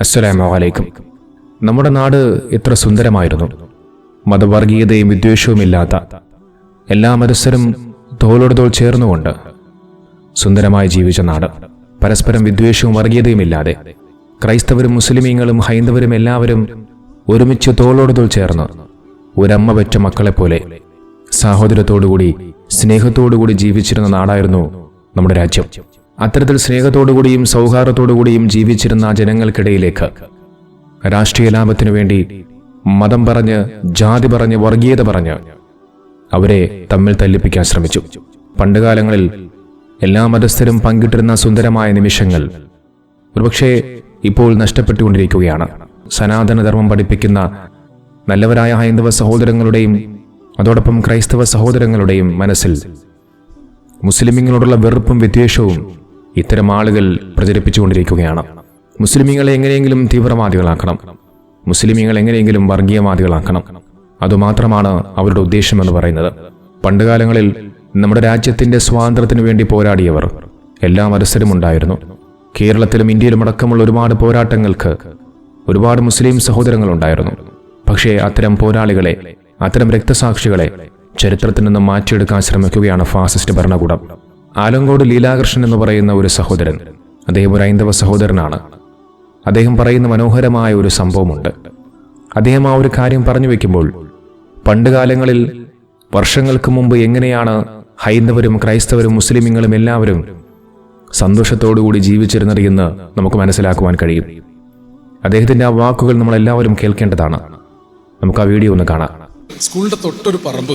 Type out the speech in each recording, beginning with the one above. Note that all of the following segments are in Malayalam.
അസ്സലാമു അലൈക്കും. നമ്മുടെ നാട് എത്ര സുന്ദരമായിരുന്നു. മതവർഗീയതയും വിദ്വേഷവുമില്ലാത്ത എല്ലാ മതസ്ഥരും തോളോട് തോൾ ചേർന്നുകൊണ്ട് സുന്ദരമായി ജീവിച്ച നാട്. പരസ്പരം വിദ്വേഷവും വർഗീയതയും ഇല്ലാതെ ക്രൈസ്തവരും മുസ്ലിമീങ്ങളും ഹൈന്ദവരും എല്ലാവരും ഒരുമിച്ച് തോളോട് തോൾ ചേർന്ന് ഒരമ്മ പെറ്റ മക്കളെപ്പോലെ സാഹോദര്യത്തോടുകൂടി സ്നേഹത്തോടുകൂടി ജീവിച്ചിരുന്ന നാടായിരുന്നു നമ്മുടെ രാജ്യം. അത്തരത്തിൽ സ്നേഹത്തോടുകൂടിയും സൗഹാർദ്ദത്തോടുകൂടിയും ജീവിച്ചിരുന്ന ജനങ്ങൾക്കിടയിലേക്ക് രാഷ്ട്രീയ ലാഭത്തിനു വേണ്ടി മതം പറഞ്ഞ് ജാതി പറഞ്ഞ് വർഗീയത പറഞ്ഞ് അവരെ തമ്മിൽ തല്ലിപ്പിക്കാൻ ശ്രമിച്ചു. പണ്ടുകാലങ്ങളിൽ എല്ലാ മതസ്ഥരും പങ്കിട്ടിരുന്ന സുന്ദരമായ നിമിഷങ്ങൾ ഒരുപക്ഷെ ഇപ്പോൾ നഷ്ടപ്പെട്ടുകൊണ്ടിരിക്കുകയാണ്. സനാതനധർമ്മം പഠിപ്പിക്കുന്ന നല്ലവരായ ഹൈന്ദവ സഹോദരങ്ങളുടെയും അതോടൊപ്പം ക്രൈസ്തവ സഹോദരങ്ങളുടെയും മനസ്സിൽ മുസ്ലിമിങ്ങളോടുള്ള വെറുപ്പും വിദ്വേഷവും ഇത്തരം ആളുകൾ പ്രചരിപ്പിച്ചുകൊണ്ടിരിക്കുകയാണ്. മുസ്ലിമീങ്ങളെ എങ്ങനെയെങ്കിലും തീവ്രവാദികളാക്കണം. മുസ്ലിമീങ്ങൾ എങ്ങനെയെങ്കിലും വർഗീയവാദികളാക്കണം. അതുമാത്രമാണ് അവരുടെ ഉദ്ദേശമെന്ന് പറയുന്നത്. പണ്ടുകാലങ്ങളിൽ നമ്മുടെ രാജ്യത്തിന്റെ സ്വാതന്ത്ര്യത്തിനു വേണ്ടി പോരാടിയവർ എല്ലാ മത്സരം ഉണ്ടായിരുന്നു. കേരളത്തിലും ഇന്ത്യയിലും അടക്കമുള്ള ഒരുപാട് പോരാട്ടങ്ങൾക്ക് ഒരുപാട് മുസ്ലിം സഹോദരങ്ങളുണ്ടായിരുന്നു പക്ഷേ അത്തരം പോരാളികളെ അത്തരം രക്തസാക്ഷികളെ ചരിത്രത്തിൽ നിന്നും മാറ്റിയെടുക്കാൻ ശ്രമിക്കുകയാണ് ഫാസിസ്റ്റ് ഭരണകൂടം. ആലങ്കോട് ലീലാകൃഷ്ണൻ എന്ന് പറയുന്ന ഒരു സഹോദരൻ. അദ്ദേഹം ഒരു ഹൈന്ദവ സഹോദരനാണ്. അദ്ദേഹം പറയുന്ന മനോഹരമായ ഒരു സംഭവമുണ്ട്. അദ്ദേഹം ആ ഒരു കാര്യം പറഞ്ഞു വെക്കുമ്പോൾ പണ്ടുകാലങ്ങളിൽ വർഷങ്ങൾക്ക് മുമ്പ് എങ്ങനെയാണ് ഹൈന്ദവരും ക്രൈസ്തവരും മുസ്ലിമുകളും എല്ലാവരും സന്തോഷത്തോടുകൂടി ജീവിച്ചിരുന്നത് എന്ന് നമുക്ക് മനസ്സിലാക്കുവാൻ കഴിയും. അദ്ദേഹത്തിന്റെ ആ വാക്കുകൾ നമ്മൾ എല്ലാവരും കേൾക്കേണ്ടതാണ്. നമുക്ക് ആ വീഡിയോ ഒന്ന് കാണാം. സ്കൂളിന്റെ തൊട്ടൊരു പറമ്പ്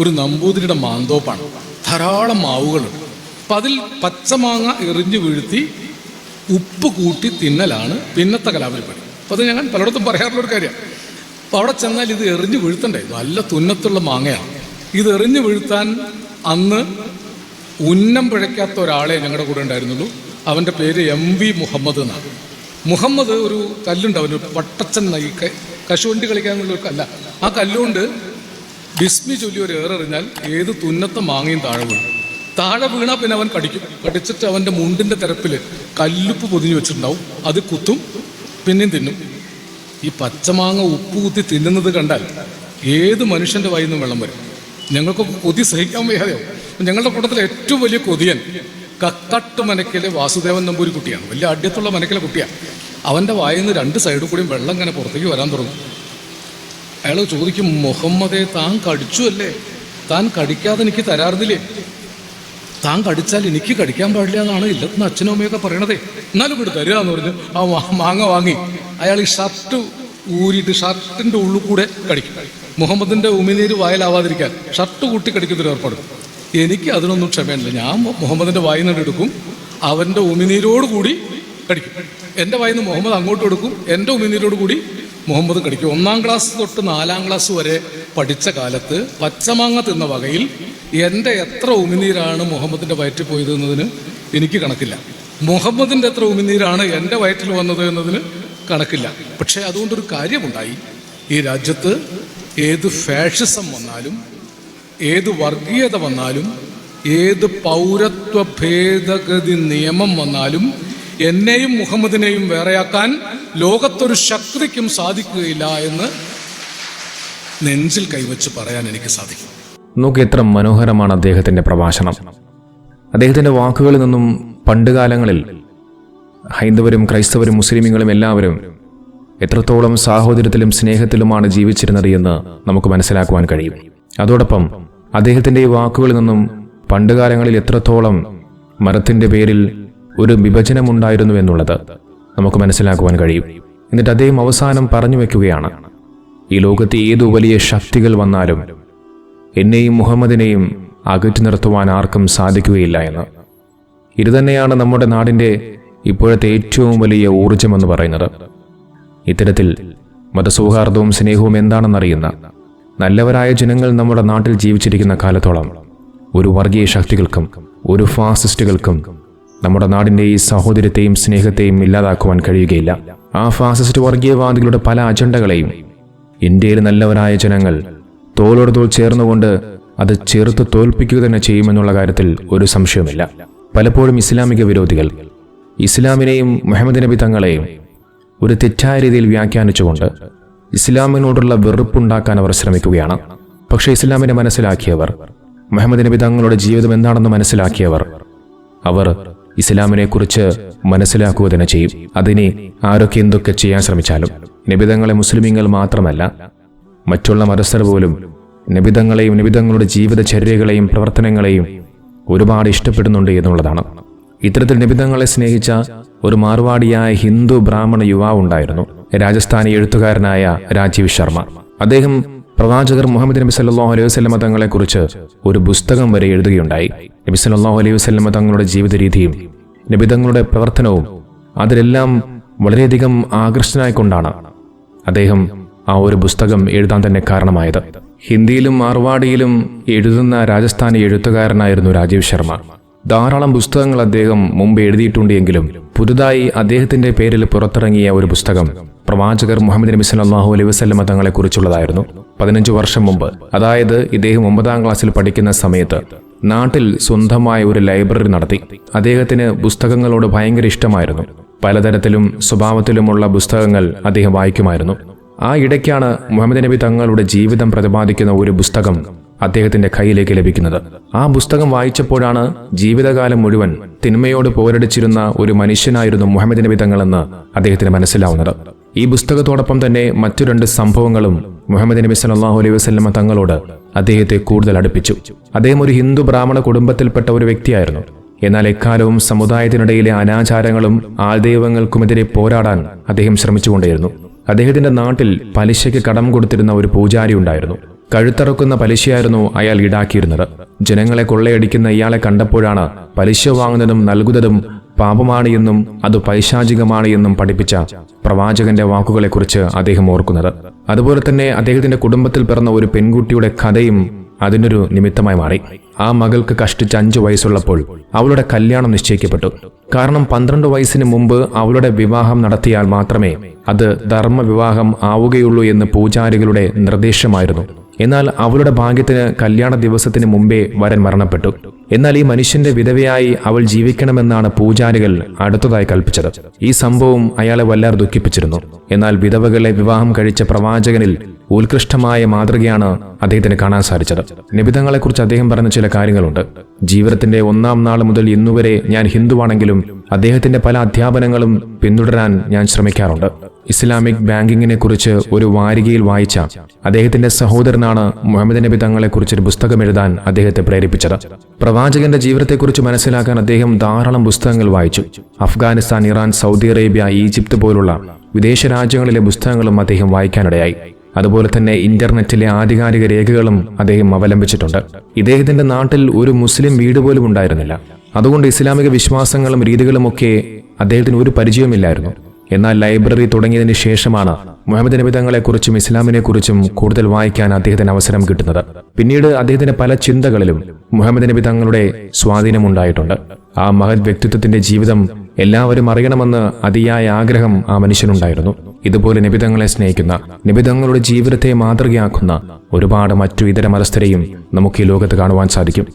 ഒരു നമ്പൂതിരിയുടെ മാന്തോപ്പാണ്. ധാരാളം മാവുകളുണ്ട്. അപ്പം അതിൽ പച്ചമാങ്ങ എറിഞ്ഞു വീഴ്ത്തി ഉപ്പ് കൂട്ടി തിന്നലാണ് പിന്നത്തെ കലാപരിപാടി. അപ്പം അത് ഞാൻ പലയിടത്തും പറയാറുള്ളൊരു കാര്യമാണ് അപ്പോൾ അവിടെ ചെന്നാൽ ഇത് എറിഞ്ഞു വീഴ്ത്തണ്ടേ? നല്ല തുന്നത്തുള്ള മാങ്ങയാണ്. ഇത് എറിഞ്ഞു വീഴ്ത്താൻ അന്ന് ഉന്നം പിഴയ്ക്കാത്ത ഒരാളെ ഞങ്ങളുടെ കൂടെ ഉണ്ടായിരുന്നുള്ളൂ. അവന്റെ പേര് എം വി മുഹമ്മദ് എന്നാണ്. മുഹമ്മദ് ഒരു കല്ലുണ്ട് അവന് പട്ടച്ചൻ നൈ കശുവണ്ടി കളിക്കാനുള്ള ഒരു കല്ല. ആ കല്ലുകൊണ്ട് ബിസ്മി ചൊല്ലി ഒരു ഏറെറിഞ്ഞാൽ ഏത് തുന്നത്തെ മാങ്ങയും താഴെ വീഴും. താഴെ വീണാൽ പിന്നെ അവൻ കടിക്കും. കടിച്ചിട്ട് അവന്റെ മുണ്ടിന്റെ തിരപ്പിൽ കല്ലുപ്പ് പൊതിഞ്ഞു വെച്ചിട്ടുണ്ടാവും. അത് കുത്തും പിന്നെയും തിന്നും. ഈ പച്ചമാങ്ങ ഉപ്പ് കുത്തി തിന്നുന്നത് കണ്ടാൽ ഏത് മനുഷ്യന്റെ വായിൽ നിന്നും വെള്ളം വരും? ഞങ്ങൾക്കൊക്കെ കൊതി സഹിക്കാൻ വയ്യാതെയാവും. ഞങ്ങളുടെ കൂട്ടത്തിലെ ഏറ്റവും വലിയ കൊതിയൻ കക്കട്ട് മനക്കിലെ വാസുദേവൻ നമ്പൂരി കുട്ടിയാണ്. വലിയ അഡ്യത്തുള്ള മനക്കിലെ കുട്ടിയാണ്. അവന്റെ വായിൽ നിന്ന് രണ്ട് സൈഡിൽ കൂടിയും വെള്ളം ഇങ്ങനെ പുറത്തേക്ക് വരാൻ തുടങ്ങും. അയാൾ ചോദിക്കും മുഹമ്മദെ താൻ കടിച്ചു അല്ലേ? താൻ കടിക്കാതെ എനിക്ക് തരാറുന്നില്ലേ? താൻ കടിച്ചാൽ എനിക്ക് കടിക്കാൻ പാടില്ല എന്നാണ് ഇല്ലത്തിന് അച്ഛനും അമ്മയൊക്കെ പറയണതേ. എന്നാലും ഇവിടെ തരിക എന്ന് പറഞ്ഞു ആ മാങ്ങ വാങ്ങി അയാൾ ഈ ഷർട്ട് ഊരിയിട്ട് ഷർട്ടിന്റെ ഉള്ളിൽ കൂടെ കടിക്കും. മുഹമ്മദിന്റെ ഉമിനീര് വായിലാവാതിരിക്കാൻ ഷർട്ട് കൂട്ടി കടിക്കുന്നൊരു ഏർപ്പാട്. എനിക്ക് അതിനൊന്നും ക്ഷമയല്ല. ഞാൻ മുഹമ്മദിന്റെ വായിൽ നിന്ന് എടുക്കും അവന്റെ ഉമിനീരോട് കൂടി കടിക്കും. എന്റെ വായിൽ നിന്ന് മുഹമ്മദ് അങ്ങോട്ട് എടുക്കും എന്റെ ഉമിനീരോട് കൂടി മുഹമ്മദ് കടിക്കും. ഒന്നാം ക്ലാസ് തൊട്ട് നാലാം ക്ലാസ് വരെ പഠിച്ച കാലത്ത് പച്ചമാങ്ങ തിന്ന വകയിൽ എന്റെ എത്ര ഉമിനീരാണ് മുഹമ്മദിന്റെ വയറ്റിൽ പോയത് എന്നതിന് എനിക്ക് കണക്കില്ല. മുഹമ്മദിന്റെ എത്ര ഉമിനീരാണ് എന്റെ വയറ്റിൽ വന്നത് എന്നതിന് കണക്കില്ല. പക്ഷേ അതുകൊണ്ടൊരു കാര്യമുണ്ടായി. ഈ രാജ്യത്ത് ഏത് ഫാഷിസം വന്നാലും ഏത് വർഗീയത വന്നാലും ഏത് പൗരത്വ ഭേദഗതി നിയമം വന്നാലും എന്നെയും മുഹമ്മദിനെയും വേറെയാക്കാൻ ലോകത്തൊരു ശക്തിക്കും സാധിക്കുകയില്ല എന്ന് നെഞ്ചിൽ കൈവച്ച് പറയാൻ എനിക്ക് സാധിക്കും. നോക്ക് എത്ര മനോഹരമാണ് അദ്ദേഹത്തിന്റെ പ്രഭാഷണം. അദ്ദേഹത്തിന്റെ വാക്കുകളിൽ നിന്നും പണ്ടുകാലങ്ങളിൽ ഹൈന്ദവരും ക്രൈസ്തവരും മുസ്ലിമുകളും എല്ലാവരും എത്രത്തോളം സാഹോദര്യത്തിലും സ്നേഹത്തിലുമാണ് ജീവിച്ചിരുന്നത് എന്ന് നമുക്ക് മനസ്സിലാക്കുവാൻ കഴിയും. അതോടൊപ്പം അദ്ദേഹത്തിന്റെ ഈ വാക്കുകളിൽ നിന്നും പണ്ടുകാലങ്ങളിൽ എത്രത്തോളം മരത്തിന്റെ പേരിൽ ഒരു വിഭജനമുണ്ടായിരുന്നു എന്നുള്ളത് നമുക്ക് മനസ്സിലാക്കുവാൻ കഴിയും. എന്നിട്ട് അദ്ദേഹം അവസാനം പറഞ്ഞു വയ്ക്കുകയാണ് ഈ ലോകത്തെ ഏതു വലിയ ശക്തികൾ വന്നാലും എന്നെയും മുഹമ്മദിനെയും അകറ്റി നിർത്തുവാൻ ആർക്കും സാധിക്കുകയില്ല എന്ന്. ഇതുതന്നെയാണ് നമ്മുടെ നാടിന്റെ ഇപ്പോഴത്തെ ഏറ്റവും വലിയ ഊർജമെന്ന് പറയുന്നത്. ഇത്തരത്തിൽ മതസൗഹാർദ്ദവും സ്നേഹവും എന്താണെന്നറിയുന്ന നല്ലവരായ ജനങ്ങൾ നമ്മുടെ നാട്ടിൽ ജീവിച്ചിരിക്കുന്ന കാലത്തോളം ഒരു വർഗീയ ശക്തികൾക്കും ഒരു ഫാസിസ്റ്റുകൾക്കും നമ്മുടെ നാടിന്റെ ഈ സഹോദര്യത്തെയും സ്നേഹത്തെയും ഇല്ലാതാക്കുവാൻ കഴിയുകയില്ല. ആ ഫാസിസ്റ്റ് വർഗീയവാദികളുടെ പല അജണ്ടകളെയും ഇന്ത്യയിൽ നല്ലവരായ ജനങ്ങൾ തോളോട് തോൾ ചേർന്നുകൊണ്ട് അത് ചെറുത്ത് തോൽപ്പിക്കുക തന്നെ ചെയ്യുമെന്നുള്ള കാര്യത്തിൽ ഒരു സംശയവുമില്ല. പലപ്പോഴും ഇസ്ലാമിക വിരോധികൾ ഇസ്ലാമിനെയും മുഹമ്മദ് നബി തങ്ങളെയും ഒരു തെറ്റായ രീതിയിൽ വ്യാഖ്യാനിച്ചുകൊണ്ട് ഇസ്ലാമിനോടുള്ള വെറുപ്പുണ്ടാക്കാൻ അവർ ശ്രമിക്കുകയാണ്. പക്ഷേ ഇസ്ലാമിനെ മനസ്സിലാക്കിയവർ മുഹമ്മദ് നബി തങ്ങളുടെ ജീവിതം എന്താണെന്ന് മനസ്സിലാക്കിയവർ അവർ ഇസ്ലാമിനെക്കുറിച്ച് മനസ്സിലാക്കുക തന്നെ ചെയ്യും. അതിനെ ആരൊക്കെ എന്തൊക്കെ ചെയ്യാൻ ശ്രമിച്ചാലും നിബിതങ്ങളെ മുസ്ലിമീങ്ങൾ മാത്രമല്ല മറ്റുള്ള മതസ്ഥർ പോലും നിബിതങ്ങളെയും നിബിതങ്ങളുടെ ജീവിതചര്യകളെയും പ്രവർത്തനങ്ങളെയും ഒരുപാട് ഇഷ്ടപ്പെടുന്നുണ്ട് എന്നുള്ളതാണ്. ഇത്തരത്തിൽ നിബിതങ്ങളെ സ്നേഹിച്ച ഒരു മാർവാടിയായ ഹിന്ദു ബ്രാഹ്മണ യുവാവ് ഉണ്ടായിരുന്നു രാജസ്ഥാനി എഴുത്തുകാരനായ രാജീവ് ശർമ്മ. അദ്ദേഹം പ്രവാചകർ മുഹമ്മദ് നബി സല്ലല്ലാഹു അലൈഹി വസ്ലമ തങ്ങളെക്കുറിച്ച് ഒരു പുസ്തകം വരെ എഴുതുകയുണ്ടായി. നബി സല്ലല്ലാഹു അലൈഹി വസ്ലമ തങ്ങളുടെ ജീവിത രീതിയും നബി തങ്ങളുടെ പ്രവർത്തനവും അതിലെല്ലാം വളരെയധികം ആകർഷനായിക്കൊണ്ടാണ് അദ്ദേഹം ആ ഒരു പുസ്തകം എഴുതാൻ തന്നെ കാരണമായത്. ഹിന്ദിയിലും മാർവാടിയിലും എഴുതുന്ന രാജസ്ഥാനി എഴുത്തുകാരനായിരുന്നു രാജീവ് ശർമ്മ. ധാരാളം പുസ്തകങ്ങൾ അദ്ദേഹം മുമ്പ് എഴുതിയിട്ടുണ്ടെങ്കിലും പുതുതായി അദ്ദേഹത്തിന്റെ പേരിൽ പുറത്തിറങ്ങിയ ഒരു പുസ്തകം പ്രവാചകർ മുഹമ്മദ് നബി സല്ലല്ലാഹു അലൈഹി വസല്ലമ തങ്ങളെക്കുറിച്ചുള്ളതായിരുന്നു. പതിനഞ്ച് വർഷം മുമ്പ് അതായത് ഇദ്ദേഹം ഒമ്പതാം ക്ലാസ്സിൽ പഠിക്കുന്ന സമയത്ത് നാട്ടിൽ സ്വന്തമായ ഒരു ലൈബ്രറി നടത്തി. അദ്ദേഹത്തിന് പുസ്തകങ്ങളോട് ഭയങ്കര ഇഷ്ടമായിരുന്നു. പലതരത്തിലും സ്വഭാവത്തിലുമുള്ള പുസ്തകങ്ങൾ അദ്ദേഹം വായിക്കുമായിരുന്നു. ആ ഇടയ്ക്കാണ് മുഹമ്മദ് നബി തങ്ങളുടെ ജീവിതം പ്രതിപാദിക്കുന്ന ഒരു പുസ്തകം അദ്ദേഹത്തിന്റെ കയ്യിലേക്ക് ലഭിക്കുന്നത്. ആ പുസ്തകം വായിച്ചപ്പോഴാണ് ജീവിതകാലം മുഴുവൻ തിന്മയോട് പോരടിച്ചിരുന്ന ഒരു മനുഷ്യനായിരുന്നു മുഹമ്മദ് നബി തങ്ങളെന്ന് അദ്ദേഹത്തിന് മനസ്സിലാവുന്നത്. ഈ പുസ്തകത്തോടൊപ്പം തന്നെ മറ്റു രണ്ട് സംഭവങ്ങളും മുഹമ്മദ് നബി സല്ലല്ലാഹു അലൈഹി വസല്ലമ തങ്ങളോട് അദ്ദേഹത്തെ കൂടുതൽ അടുപ്പിച്ചു. അദ്ദേഹം ഒരു ഹിന്ദു ബ്രാഹ്മണ കുടുംബത്തിൽപ്പെട്ട ഒരു വ്യക്തിയായിരുന്നു. എന്നാൽ എക്കാലവും സമുദായത്തിനിടയിലെ അനാചാരങ്ങളും ആൾദൈവങ്ങൾക്കുമെതിരെ പോരാടാൻ അദ്ദേഹം ശ്രമിച്ചുകൊണ്ടേയിരുന്നു. അദ്ദേഹത്തിന്റെ നാട്ടിൽ പലിശയ്ക്ക് കടം കൊടുത്തിരുന്ന ഒരു പൂജാരി ഉണ്ടായിരുന്നു. കഴുത്തറക്കുന്ന പലിശയായിരുന്നു അയാൾ ഈടാക്കിയിരുന്നത്. ജനങ്ങളെ കൊള്ളയടിക്കുന്ന ഇയാളെ കണ്ടപ്പോഴാണ് പലിശ വാങ്ങുന്നതും നൽകുന്നതും പാപമാണ് എന്നും അത് പൈശാചികമാണ് എന്നും പഠിപ്പിച്ച പ്രവാചകന്റെ വാക്കുകളെക്കുറിച്ച് അദ്ദേഹം ഓർക്കുന്നത്. അതുപോലെ തന്നെ അദ്ദേഹത്തിന്റെ കുടുംബത്തിൽ പിറന്ന ഒരു പെൺകുട്ടിയുടെ കഥയും അതിനൊരു നിമിത്തമായി മാറി. ആ മകൾക്ക് കഷ്ടിച്ച് അഞ്ചു വയസ്സുള്ളപ്പോൾ അവളുടെ കല്യാണം നിശ്ചയിക്കപ്പെട്ടു. കാരണം പന്ത്രണ്ട് വയസ്സിന് മുമ്പ് അവളുടെ വിവാഹം നടത്തിയാൽ മാത്രമേ അത് ധർമ്മവിവാഹം ആവുകയുള്ളൂ എന്ന് പൂജാരികളുടെ നിർദ്ദേശമായിരുന്നു. എന്നാൽ അവളുടെ ഭാഗ്യത്തിന് കല്യാണ ദിവസത്തിന് മുമ്പേ വരൻ മരണപ്പെട്ടു. എന്നാൽ ഈ മനുഷ്യന്റെ വിധവയായി അവൾ ജീവിക്കണമെന്നാണ് പൂജാരികൾ അടുത്തതായി കൽപ്പിച്ചത്. ഈ സംഭവം അയാളെ വല്ലാതെ ദുഃഖിപ്പിച്ചിരുന്നു. എന്നാൽ വിധവകളെ വിവാഹം കഴിച്ച പ്രവാചകനിൽ ഉത്കൃഷ്ടമായ മാതൃകയാണ് അദ്ദേഹത്തിന് കാണാൻ സാധിച്ചത്. നിബിധങ്ങളെക്കുറിച്ച് അദ്ദേഹം പറഞ്ഞ ചില കാര്യങ്ങളുണ്ട്. ജീവിതത്തിന്റെ ഒന്നാം നാൾ മുതൽ ഇന്നുവരെ ഞാൻ ഹിന്ദുവാണെങ്കിലും അദ്ദേഹത്തിന്റെ പല അധ്യാപനങ്ങളും പിന്തുടരാൻ ഞാൻ ശ്രമിക്കാറുണ്ട്. ഇസ്ലാമിക് ബാങ്കിങ്ങിനെ കുറിച്ച് ഒരു വാരികയിൽ വായിച്ച അദ്ദേഹത്തിന്റെ സഹോദരനാണ് മുഹമ്മദ് നബി തങ്ങളെക്കുറിച്ച് ഒരു പുസ്തകം എഴുതാൻ അദ്ദേഹത്തെ പ്രേരിപ്പിച്ചത്. പ്രവാചകന്റെ ജീവിതത്തെക്കുറിച്ച് മനസ്സിലാക്കാൻ അദ്ദേഹം ധാരാളം പുസ്തകങ്ങൾ വായിച്ചു. Afghanistan Iran Saudi Arabia Egypt പോലുള്ള വിദേശ രാജ്യങ്ങളിലെ പുസ്തകങ്ങളും അദ്ദേഹം വായിക്കാനിടയായി. അതുപോലെ തന്നെ ഇന്റർനെറ്റിലെ ആധികാരിക രേഖകളും അദ്ദേഹം അവലംബിച്ചിട്ടുണ്ട്. ഇദ്ദേഹത്തിന്റെ നാട്ടിൽ ഒരു മുസ്ലിം വീട് പോലും ഉണ്ടായിരുന്നില്ല. അതുകൊണ്ട് ഇസ്ലാമിക വിശ്വാസങ്ങളും രീതികളുമൊക്കെ അദ്ദേഹത്തിന് ഒരു പരിചയമില്ലായിരുന്നു എന്നാൽ ലൈബ്രറി തുടങ്ങിയതിന് ശേഷമാണ് മുഹമ്മദ് നബി തങ്ങളെക്കുറിച്ചും ഇസ്ലാമിനെക്കുറിച്ചും കൂടുതൽ വായിക്കാൻ അദ്ദേഹത്തിന് അവസരം കിട്ടുന്നത്. പിന്നീട് അദ്ദേഹത്തിന്റെ പല ചിന്തകളിലും മുഹമ്മദ് നബി തങ്ങളുടെ സ്വാധീനമുണ്ടായിട്ടുണ്ട്. ആ മഹത് വ്യക്തിത്വത്തിന്റെ ജീവിതം എല്ലാവരും അറിയണമെന്ന് അതിയായ ആഗ്രഹം ആ മനുഷ്യനുണ്ടായിരുന്നു. ഇതുപോലെ നിബിതങ്ങളെ സ്നേഹിക്കുന്ന നിബിതങ്ങളുടെ ജീവിതത്തെ മാതൃകയാക്കുന്ന ഒരുപാട് മറ്റു ഇതര മതസ്ഥരെയും നമുക്ക് ഈ ലോകത്ത് കാണുവാൻ സാധിക്കും.